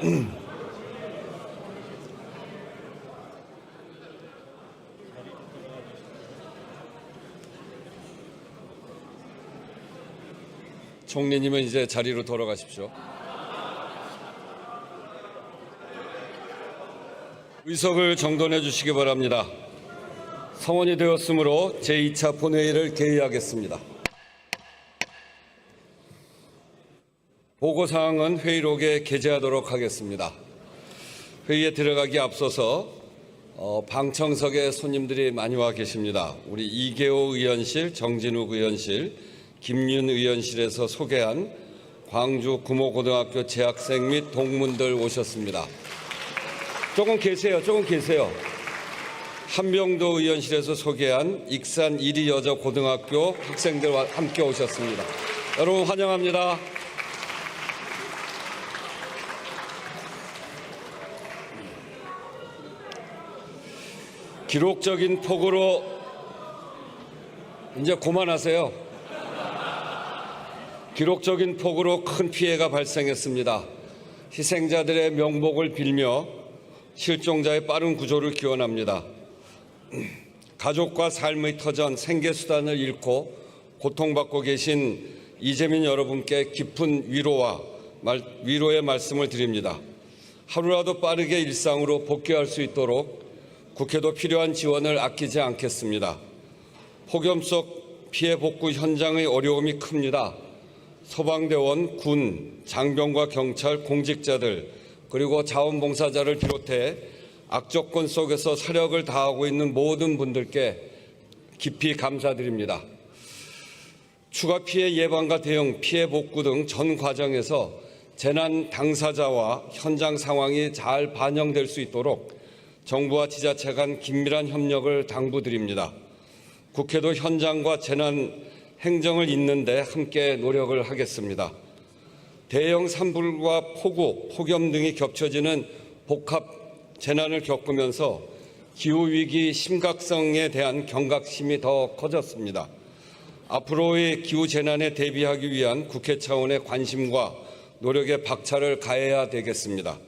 총리님은 이제 자리로 돌아가십시오. 의석을 정돈해 주시기 바랍니다. 성원이 되었으므로 제2차 본회의를 개의하겠습니다. 보고사항은 회의록에 게재하도록 하겠습니다. 회의에 들어가기 앞서서 어, 방청석에 손님들이 많이 와 계십니다. 우리 이계호 의원실, 정진욱 의원실, 김윤 의원실에서 소개한 광주 구모고등학교 재학생 및 동문들 오셨습니다. 조금 계세요. 조금 계세요. 한병도 의원실에서 소개한 익산 이리 여자 고등학교 학생들과 함께 오셨습니다. 여러분 환영합니다. 기록적인 폭우로 이제 그만하세요. 기록적인 폭우로 큰 피해가 발생했습니다. 희생자들의 명복을 빌며 실종자의 빠른 구조를 기원합니다. 가족과 삶의 터전 생계수단을 잃고 고통받고 계신 이재민 여러분께 깊은 위로와 말- 위로의 말씀을 드립니다. 하루라도 빠르게 일상으로 복귀할 수 있도록 국회도 필요한 지원을 아끼지 않겠습니다. 폭염 속 피해 복구 현장의 어려움이 큽니다. 소방대원, 군, 장병과 경찰, 공직자들 그리고 자원봉사자를 비롯해 악조건 속에서 사력을 다하고 있는 모든 분들께 깊이 감사드립니다. 추가 피해 예방과 대응, 피해 복구 등 전 과정에서 재난 당사자와 현장 상황이 잘 반영될 수 있도록 정부와 지자체 간 긴밀한 협력을 당부드립니다. 국회도 현장과 재난 행정을 잇는데 함께 노력을 하겠습니다. 대형 산불과 폭우, 폭염 등이 겹쳐지는 복합 재난을 겪으면서 기후위기 심각성에 대한 경각심이 더 커졌습니다. 앞으로의 기후 재난에 대비하기 위한 국회 차원의 관심과 노력에 박차를 가해야 되겠습니다.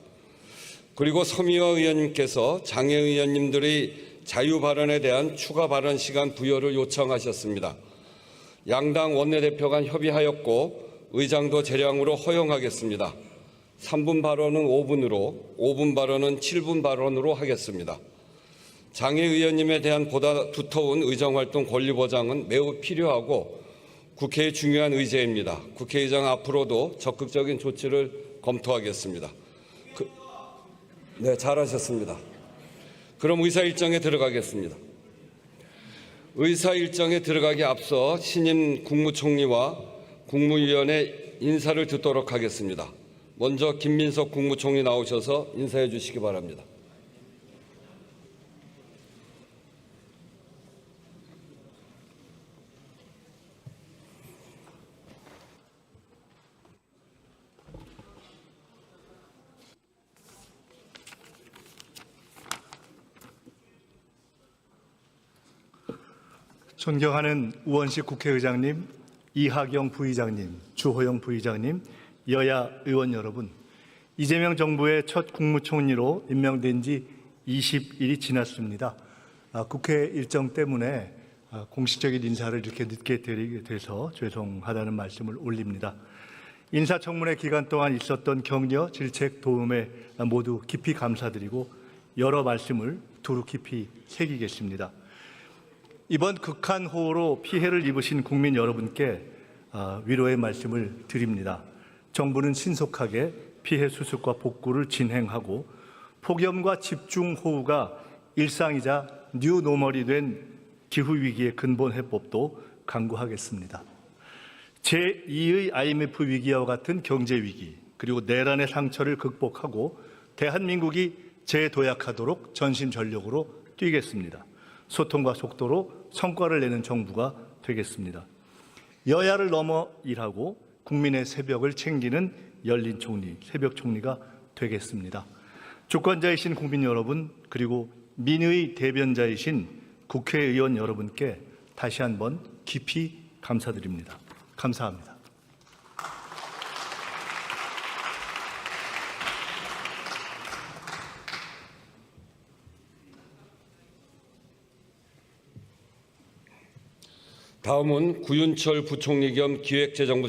그리고 서미화 의원님께서 장애 의원님들의 자유 발언에 대한 추가 발언 시간 부여를 요청하셨습니다. 양당 원내대표 간 협의하였고 의장도 재량으로 허용하겠습니다. 3분 발언은 5분으로, 5분 발언은 7분 발언으로 하겠습니다. 장애 의원님에 대한 보다 두터운 의정활동 권리 보장은 매우 필요하고 국회의 중요한 의제입니다. 국회의장 앞으로도 적극적인 조치를 검토하겠습니다. 그- 네, 잘하셨습니다. 그럼 의사 일정에 들어가겠습니다. 의사 일정에 들어가기 앞서 신임 국무총리와 국무위원의 인사를 듣도록 하겠습니다. 먼저 김민석 국무총리 나오셔서 인사해 주시기 바랍니다. 존경하는 우원식 국회의장님, 이하경 부의장님, 주호영 부의장님, 여야 의원 여러분, 이재명 정부의 첫 국무총리로 임명된 지 20일이 지났습니다. 아, 국회 일정 때문에 아, 공식적인 인사를 이렇게 늦게 드리게 돼서 죄송하다는 말씀을 올립니다. 인사청문회 기간 동안 있었던 격려, 질책, 도움에 모두 깊이 감사드리고 여러 말씀을 두루 깊이 새기겠습니다. 이번 극한 호우로 피해를 입으신 국민 여러분께 아, 위로의 말씀을 드립니다. 정부는 신속하게 피해 수습과 복구를 진행하고 폭염과 집중 호우가 일상이자 뉴노멀이 된 기후 위기의 근본 해법도 강구하겠습니다. 제2의 IMF 위기와 같은 경제 위기 그리고 내란의 상처를 극복하고 대한민국이 재도약하도록 전심전력으로 뛰겠습니다. 소통과 속도로 성과를 내는 정부가 되겠습니다. 여야를 넘어 일하고 국민의 새벽을 챙기는 열린 총리, 새벽 총리가 되겠습니다. 주권자이신 국민 여러분, 그리고 민의 대변자이신 국회의원 여러분께 다시 한번 깊이 감사드립니다. 감사합니다. 다음은 구윤철 부총리 겸 기획재정부